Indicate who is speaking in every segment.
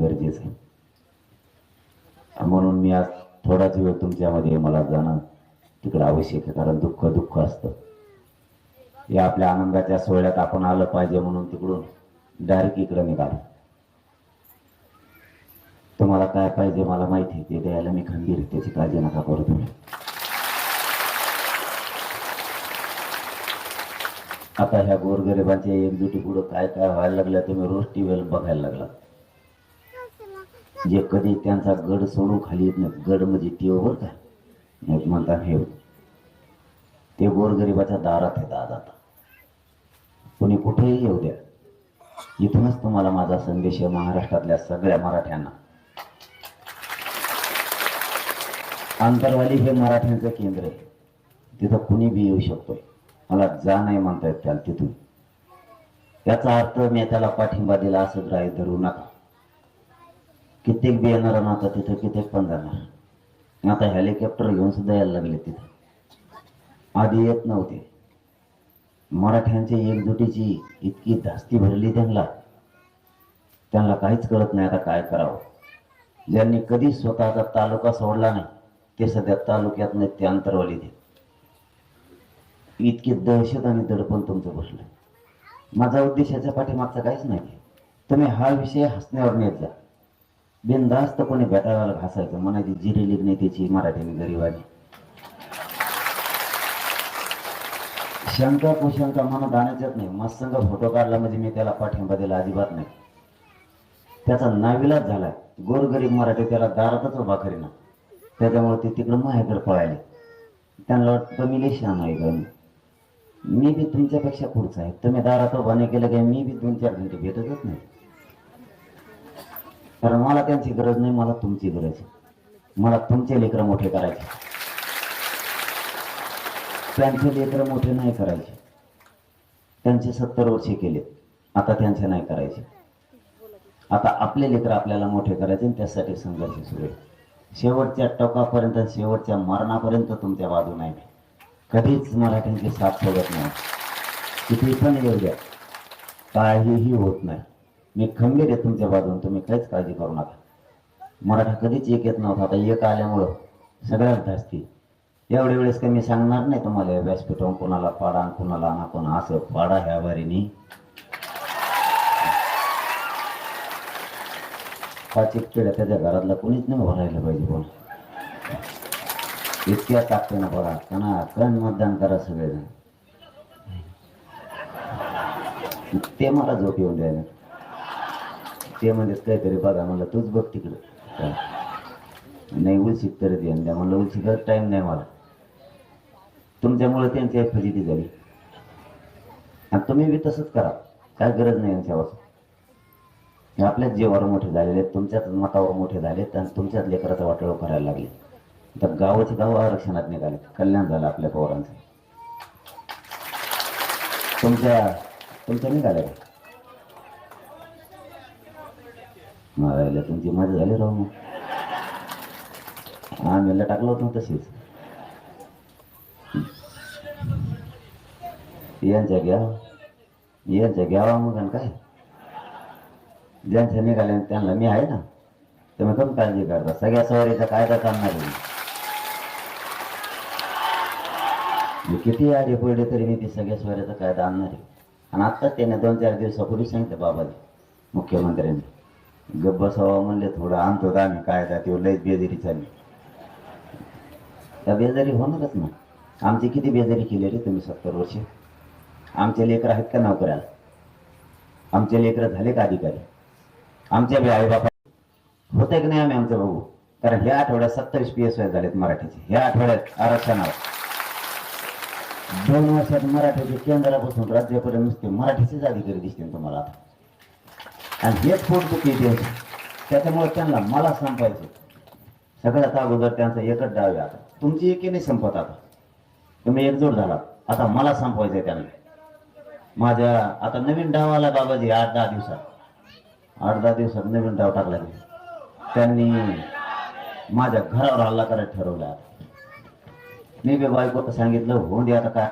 Speaker 1: गरजेचं आहे. म्हणून मी आज थोडाच वेळ तुमच्यामध्ये मला जाणं तिकडं आवश्यक आहे कारण दुःख दुःख असतं. या आपल्या आनंदाच्या सोहळ्यात आपण आलं पाहिजे म्हणून तिकडून डायरेक्ट इकडं निघालो. तुम्हाला काय पाहिजे मला माहिती आहे ते द्यायला मी खंबीर त्याची काळजी नका करू तुम्ही. आता ह्या गोरगरिबांच्या एकजुटी पुढं काय काय व्हायला लागलं तुम्ही रोज टी व्हीवर बघायला लागला जे कधी त्यांचा गड सोडून खाली येत नाही गड म्हणजे ते बरं का? नाही म्हणता हे. ते गोरगरिबाच्या दारात आहे आज आता. कोणी कुठेही येऊ द्या. इथूनच तुम्हाला माझा संदेश आहे महाराष्ट्रातल्या सगळ्या मराठ्यांना. आंतरवाली हे मराठ्यांचं केंद्र आहे. तिथं कुणी बी येऊ शकतोय. मला जा नाही म्हणता येत त्याला तिथून. याचा अर्थ मी त्याला पाठिंबा दिला असं ग्राह्य धरू नका. कित्येक बी येणार ना आता तिथं कित्येक पण जाणार. आता हेलिकॉप्टर घेऊन सुद्धा यायला लागले तिथं. आधी येत नव्हते. मराठ्यांची एकजुटीची इतकी धास्ती भरली त्यांना. त्यांना काहीच कळत नाही आता काय करावं. ज्यांनी कधी स्वतःचा तालुका सोडला नाही ते सध्या तालुक्यात नाही ते अंतरवाली देत इतकी दहशत आणि दडपण तुमचं बसलं माझा उद्देश याच्या पाठीमागचा काहीच नाही तुम्ही हा विषय हसण्यावर नेत जा. बिनधास्तपणे कोणी भेटायला घासायचं. म्हणायची जिरी लिगणे त्याची मराठीने गरीबाने. शंका कुशंका मनात आणायच्याच नाही. मस्तंग फोटो काढला म्हणजे मी त्याला पाठिंबा दिला अजिबात नाही. त्याचा नाविलाच झालाय गोरगरीब मराठी त्याला दारातच उभा करीना. त्याच्यामुळे ते तिकडं माझ्याकडे पळाले. त्यांना वाटतं मी लई आहे गं. मी बी तुमच्यापेक्षा पुढचा आहे. तुम्ही दारात उभा नाही केलं की मी बी दोन चार घंटे भेटतच नाही. कारण मला त्यांची गरज नाही मला तुमची गरज आहे. मला तुमचे लेकरं मोठे करायचे. त्यांचे लेकरं मोठे नाही करायचे. त्यांचे सत्तर वर्षे केले आता त्यांचे नाही करायचे. आता आपले लेकरं आपल्याला मोठे करायचे आणि त्यासाठी संघर्ष सुरू आहे. शेवटच्या टोकापर्यंत शेवटच्या मरणापर्यंत तुमच्या बाजू नाही. कधीच मराठ्यांची साथ सोडत नाही. किती पण येऊ द्या. काहीही होत नाही. मी खंबीर आहे तुमच्या बाजून तुम्ही काहीच काळजी करू नका. मराठा कधीच एक येत नव्हता आता एक आल्यामुळं सगळ्यात जास्ती. एवढ्या वेळेस काही मी सांगणार नाही तुम्हाला व्यासपीठावर कोणाला पाडा कुणाला कोणाला ना कोणा असं पाडा ह्या वारीने. पाच एक पिढ्या त्याच्या घरातला कोणीच नाही भरायला पाहिजे कोण इतक्या ताकदीनं बघा त्यांना कण मतदान करा सगळेजण. ते मला झोप येऊन द्यायला. ते म्हणतात काहीतरी बघा म्हणलं तूच बघ तिकडं. नाही उलशीत तरी दे द्या म्हणलं उलशीत टाईम नाही मला. तुमच्यामुळे त्यांची फजिती झाली. आणि तुम्ही बी तसंच करा. काय गरज नाही यांच्यापासून हे आपल्याच जीवावर मोठे झालेले आहेत, तुमच्याच मतावर मोठे झालेत आणि तुमच्याच लेकराचा वाटळ करायला लागले तर गावाचे गाव आरक्षणात निघाले कल्याण झालं आपल्या पवारांचं तुमच्या तुमच्या निघाल्या का मारायला तुमची मजा झाली राहू मग. आम्ही टाकलं होतं तशीच. यांच्या घ्यावा यांच्या घ्यावा मग आणि काय? ज्यांच्या निघाले त्यांना मी आहे ना तुम्ही कमी काळजी करता सगळ्या सवारीचा कायदा चालणार आहे. मी किती आले पडले तरी मी ती सगळ्या सवारीचा कायदा आणणार आहे. आणि आत्ताच त्याने दोन चार दिवसापूर्वी सांगितलं बाबाजी मुख्यमंत्र्यांनी. गप्प बसावा म्हणले थोडं आणतो आम्ही कायदा ते लईच बेजारी चालली. त्या बेजारी होणारच ना. आमची किती बेजारी केली रे तुम्ही सत्तर वर्ष? आमचे लेकर आहेत का नोकऱ्याला? आमचे लेकर झाले का अधिकारी? आमच्या बी आईबापा होते की नाही आम्ही आमचा बघू? कारण ह्या आठवड्यात सत्तावीस पी एस वाय झालेत मराठीचे. ह्या आठवड्यात आरक्षणावर. दोन वर्षात मराठीचे केंद्रापासून राज्यापर्यंत नुसते मराठीचेच अधिकारी दिसतील तुम्हाला आता. आणि हेच पोटदुखी द्यायची त्याच्यामुळे त्यांना मला संपायचं. सगळ्यात अगोदर त्यांचा एकच डाव आता. तुमची एकीने नाही संपत आता. तुम्ही एकजूट झाला. आता मला संपवायचं आहे त्यांना. माझ्या आता नवीन डाव आला बाबाजी आठ दहा दिवसात. आठ दहा दिवसात नवीन डाव टाकला की त्यांनी माझ्या घरावर हल्ला करायला ठरवला आता. मी बी बायकोचं सांगितलं होऊन दे आता काय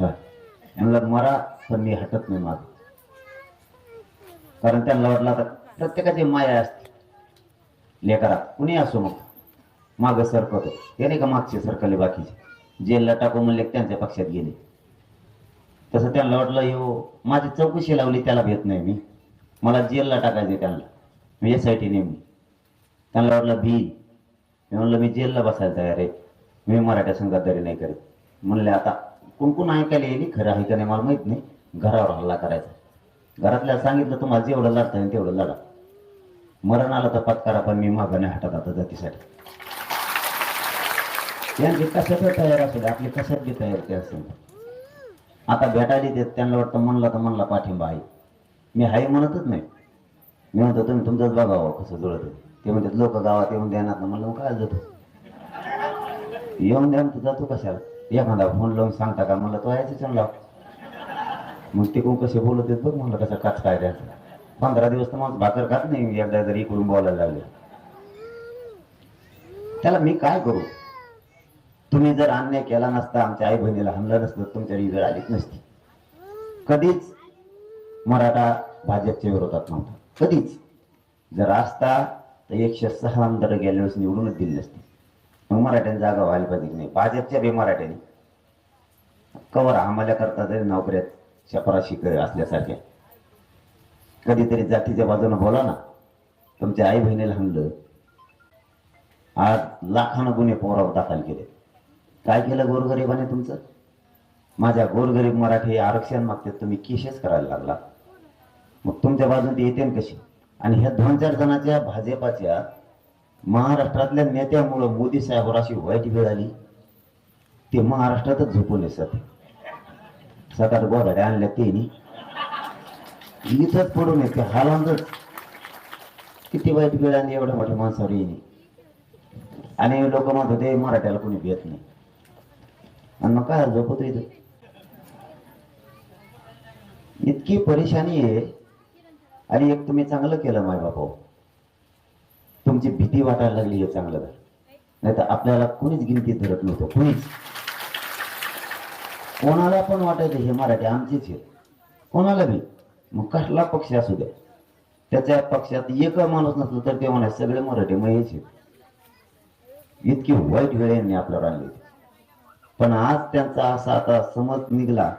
Speaker 1: म्हणलं मरा पण मी हटत नाही माझं कारण त्यांना वाटलं आता प्रत्येकाची माया असते. लेकरात कुणी असो मग? मागं सरकवतो. हे नाही का मागचे सरकले बाकीचे? जेलला टाकू म्हणले त्यांच्या पक्षात गेले. तसं त्यांना वाटलं यो माझी चौकशी लावली त्याला भेट नाही मी. मला जेलला टाकायचे त्यांना. मी एस आय टी नेमली त्यांना वाटलं भी मी म्हणलं मी जेलला बसायला तयार आहे. मी मराठ्या संघात नाही करत. म्हणले आता कोण कोण ऐकायला येईल? खरं आहे का नाही? मला माहीत नाही. घरावर हल्ला करायचा. घरातल्या सांगितलं तुम्हाला जेवढं लढता येईल तेवढं लढा. मरण आलं तर पत्कारा पण मी मागाने नाही हटत आता जातीसाठी. त्यांची कशात तयार असू दे आपले कशात बी तयार ते असेल आता भेटायला देत त्यांना वाटतं म्हणलं तर म्हणला पाठिंबा आहे. मी हाय म्हणतच नाही. मी म्हणतो तुम्ही तुमचंच बघावं हो, कसं जुळत ते. म्हणतात लोक गावात येऊन देणार ना म्हणलं मग काय जातो? येऊन द्या जातो कशाला? एखादा फोन लावून सांगता का? म्हणलं तो यायचं लाव. मग ते कोण कसे बोलत आहेत बघ म्हणलं कसं काच काय द्यायचं. पंधरा दिवस तर मग भाकर खात नाही एकदा जरी इकडून बोलायला लागले. त्याला मी काय करू? तुम्ही जर अन्याय केला नसता आमच्या आई बहिणीला हमला नसतं तुमच्या वेळ आलीच नसती. कधीच मराठा भाजपच्या विरोधात नव्हता. कधीच. जर असता तर एकशे सहा आमदार गेल्या वेळेस निवडूनच दिली नसती. मग मराठ्यांनी जागा व्हायला पाहिजे की नाही? भाजपच्या बी मराठ्याने. कवर आम्हाला करता तरी नोकऱ्यात. शपराशी असल्यासारख्या कधीतरी जातीच्या बाजूने बोला ना. तुमच्या आई बहिणीला हमलं आज लाखानं गुन्हे पोरावर दाखल केले. काय केलं गोरगरिबाने तुमचं? माझ्या गोरगरीब मराठी आरक्षण मागते तुम्ही केसेस करायला लागला. मग तुमच्या बाजून येते कशी? आणि ह्या दोन चार जणांच्या भाजपाच्या महाराष्ट्रातल्या नेत्यामुळं मोदी साहेबांवर अशी वाईट वेळ आली. ते महाराष्ट्रातच झोपून येतात सध्या सात आठ आणल्या तेनी इथंच पडून येते हालांतच किती वाईट वेळ आणि एवढ्या मोठ्या माणसावर येणे. आणि लोक म्हणत होते मराठ्याला कोणी भेट नाही. आणि मग काय झोपत इथं इतकी परेशानी आहे. आणि एक तुम्ही चांगलं केलं माय बापा. तुमची भीती वाटायला लागली हे चांगलं. नाही तर आपल्याला कोणीच गिनती धरत नव्हतं कोणीच. कोणाला पण वाटायचं हे मराठी आमचीच आहे कोणाला बी. मग कसला पक्ष असू द्या. त्याच्या पक्षात एक माणूस नसलं तर ते म्हणा सगळे मराठी मग आहेत. इतकी वाईट वेळ यांनी आपल्यावर आणली. पण आज त्यांचा असा आता समज निघला.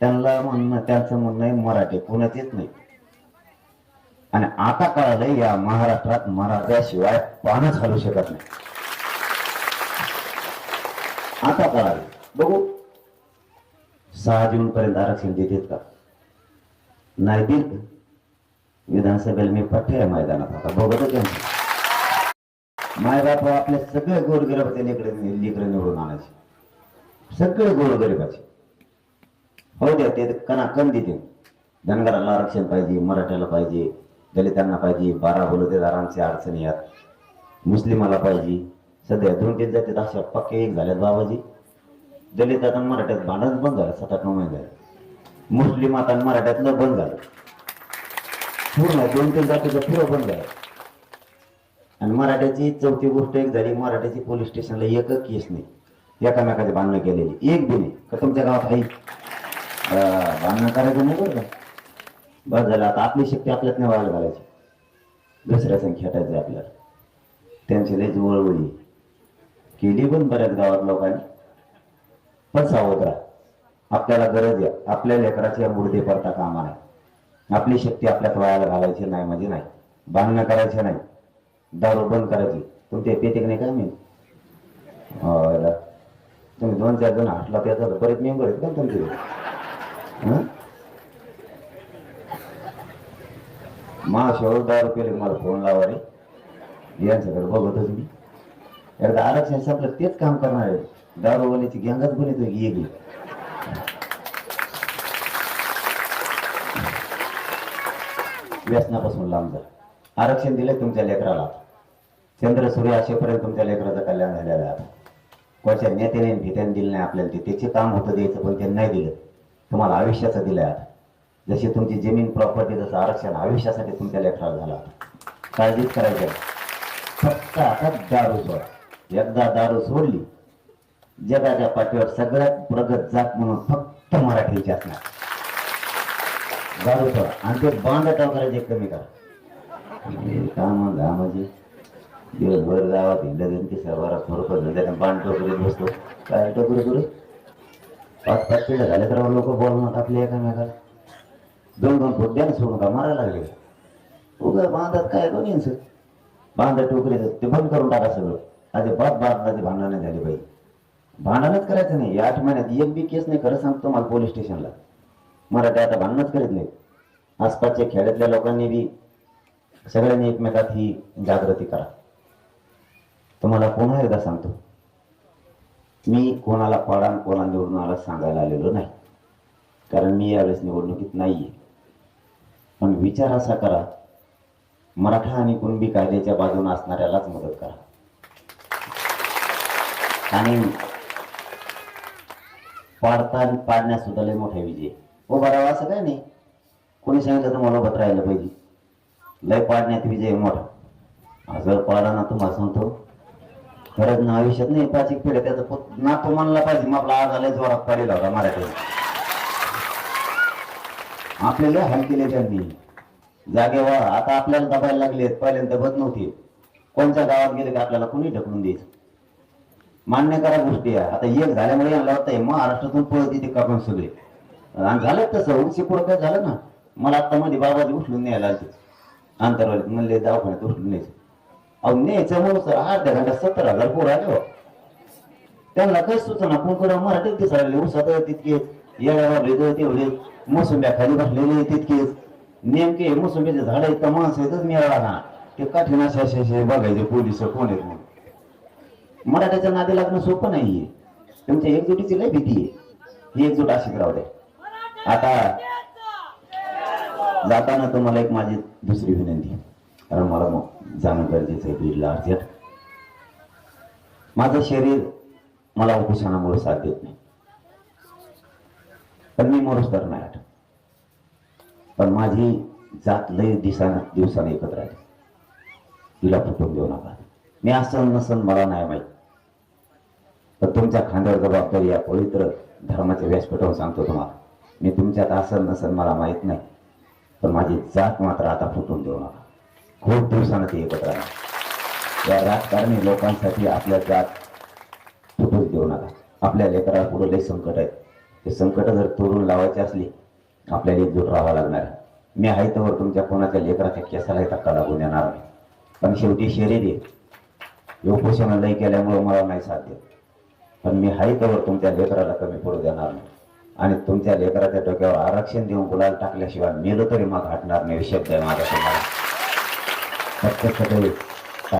Speaker 1: त्यांना म्हणणं त्यांचं म्हणणं आहे मराठी कोणाचेच नाही. आणि आता कळालं या महाराष्ट्रात मराठ्याशिवाय पानच हलू शकत नाही. आता कळालं बघू. सहा जून पर्यंत आरक्षण देतात का? नाही देत विधानसभेला मी पठ्य आहे मैदानात. आता बघतच माय बाप आपल्या सगळे गोरगरिबाचे लेकडे लेकडे निवडून आणायचे. सगळे गोरगरिबाचे. हो द्या ते कणा कण देते धनगराला आरक्षण पाहिजे मराठ्याला पाहिजे दलितांना पाहिजे बारा बलुतेदारांचे अडचणी यात मुस्लिमाला पाहिजे. सध्या दोन तीन जातीत अशा पक्के एक झाल्यात बाबाजी. दलितात आणि मराठ्यात भांडण बंद झालं सात आठ नऊ महिने झाले. मुस्लिमात आणि मराठ्यातलं बंद झालं. पूर्ण दोन तीन जातीचं पुरं बंद झालं. आणि मराठ्याची चौथी गोष्ट एक झाली मराठ्याची पोलीस स्टेशनला एक केस नाही. एकामेकाचे भांडणं केलेली. एक बी नाही. का तुमच्या गावात काही भांडणं करायचं नाही बरं बस झालं. आता आपली शक्ती आपल्यात नाही व्हायला घालायची. दुसऱ्या संख्या खेटायचं आपल्याला. त्यांची लई जवळवळी केली पण बऱ्याच गावात लोकांनी. पण सावध राहा आपल्याला गरज आहे. आपल्या लेकराच्या मुर्दे पडता कामा नाही आपली शक्ती आपल्यात वयाला घालायची नाही म्हणजे नाही. बांधणं करायचे नाही. दारू बंद करायची. तुमचे की नाही काय मी? तुम्ही दोन चार जण हटला त्याचा बरेच मेंबर आहेत का तुमचे? हं? मा शेवट दारू पेले मला फोन लावा रे. यांच्याकडे बघतच मी. एकदा आरक्षण संपलं तेच काम करणार आहे दारूवाल्याची गँगच बनवतो की एक व्यसनापासून लांब जा. आरक्षण दिले तुमच्या लेकराला. चंद्र सूर्य असेपर्यंत तुमच्या लेकराचं कल्याण झालेलं आहे. आता कोणत्या नेत्याने भीत्याने दिलं नाही आपल्याला ते? त्याचे काम होतं द्यायचं पण ते नाही दिलं. तुम्हाला आयुष्याचं दिलं आता. जशी तुमची जमीन प्रॉपर्टी जसं आरक्षण आयुष्यासाठी तुमच्या लेकराला झालं काळजीच करायचं फक्त आता दारू सोडा. एकदा दारू सोडली जगाच्या पाठीवर सगळ्यात प्रगत जात म्हणून फक्त मराठीची असणार. गाडू ठेवा आणि ते बांध करायचे कमी करा. हे काम दिवसभर गावात हिंडत आणि ते सर्वारा झालं धंद्यात बांध टोकरीत बसतो. काय टोकरी करू पाच पाच पिढ्या झाले तर लोक बोलणार आपले एकामेकाला. दोन दोन फूट द्या सोडून का मारायला लागले? उगा बांधत काय दोन इंच बांधा टोकरी ते बंद करून टाका सगळं. आधी बाप ते भांडणं नाही झाली पाहिजे. भांडणच करायचं नाही. या आठ महिन्यात एक बी केस नाही खरं सांगतो मला पोलीस स्टेशनला. मराठी आता भांडणच करीत नाही आसपासच्या खेड्यातल्या लोकांनी बी सगळ्यांनी एकमेकात ही जागृती करा. तुम्हाला पुन्हा एकदा सांगतो. मी कोणाला पाडा कोणा निवडून आला सांगायला आलेलो नाही. कारण मी यावेळेस निवडणुकीत नाहीये. पण विचार असा करा. मराठा आणि कुणबी कायद्याच्या बाजूने असणाऱ्यालाच मदत करा. आणि पाडता पाडण्यास सुद्धा लय मोठा विजय हो बरावा हो, असं काय नाही. कोणी सांगितलं तर मला राहिलं पाहिजे? लय पाडण्यात विजय मोठा. जर पाडा ना तुम्हाला सांगतो. खरंच ना आयुष्यात नाही पाचिक पिढ्या त्याचा पुत ना तो म्हणला पाहिजे मग आपला आज आलाय जोरात पाडेला होता मराठी आपल्याला हलकेले त्यांनी. जागेवर आता आपल्याला दबायला लागले पहिल्यांदा बघ नव्हती. कोणत्या गावात गेले की आपल्याला कोणी ढकलून द्यायचं? मान्य करा गोष्टी आहे. आता एक झाल्यामुळे यांना वाटतंय महाराष्ट्रातून पळत येते कापून सगळे. आणि झालं तसं उशी पुढं काय झालं ना? मला आता मध्ये बाबाजी उचलून न्यायला आलते. आंतरवालीत म्हणले दवाखान्यात उचलून न्यायचं. अहो न्यायचं म्हणून सर अर्ध्या घंटा सत्तर हजार पोर आले हो. त्यांना काही सुचना? करा मराठीत दिसायला उसात तितकेच तर तेवढे मोसंब्या खाली बसलेले तितकेच. नेमके मोसंबीचे झाड आहेत का? माणसं येतच मिळाला ना. ते कठीण असे असे बघायचे पोलीस कोण येत मराठ्याच्या नादी लागणं सोपं नाहीये. तुमच्या एकजुटीची लय भीती आहे. ही एकजूट अशीच राहू द्या आता जाताना तुम्हाला एक माझी दुसरी विनंती कारण मला मग जाणं गरजेचं आहे बीडला अर्जंट. माझं शरीर मला उपोषणामुळे साथ देत नाही. पण मी मरुस तर नाही आठ पण माझी जात लय दिवसानं दिवसाने एकत्र आली. तिला फुटून देऊ नका. मी असं नसन मला नाही माहीत. तर तुमच्या खांद्यावर जबाबदारी या पवित्र धर्माचे व्यासपीठावर सांगतो तुम्हाला. मी तुमच्यात असन नसन मला माहीत नाही. पण माझी जात मात्र आता फुटून देऊ नका. खूप दिवसानं ते एकत्र या राजकारणी लोकांसाठी आपल्या जात फुटून देऊ नका. आपल्या लेकराला पुढे लय संकट आहेत ते संकट जर तोडून लावायची असली आपल्याला एकजूट राहावं लागणार आहे. मी आहे तर तुमच्या कोणाच्या लेकराच्या केसाला धक्का लागून देणार नाही. पण शेवटी शरीर आहे. हे उपोषण लय केल्यामुळे मला नाही साथ देत. पण मी आहे तर तुमच्या लेकराला कमी पडू देणार नाही. आणि तुमच्या लेकराच्या डोक्यावर आरक्षण देऊन गुलाल टाकल्याशिवाय मेलो तरी मग हटणार नाही शब्द आहे माझा तुम्हाला फक्त सगळे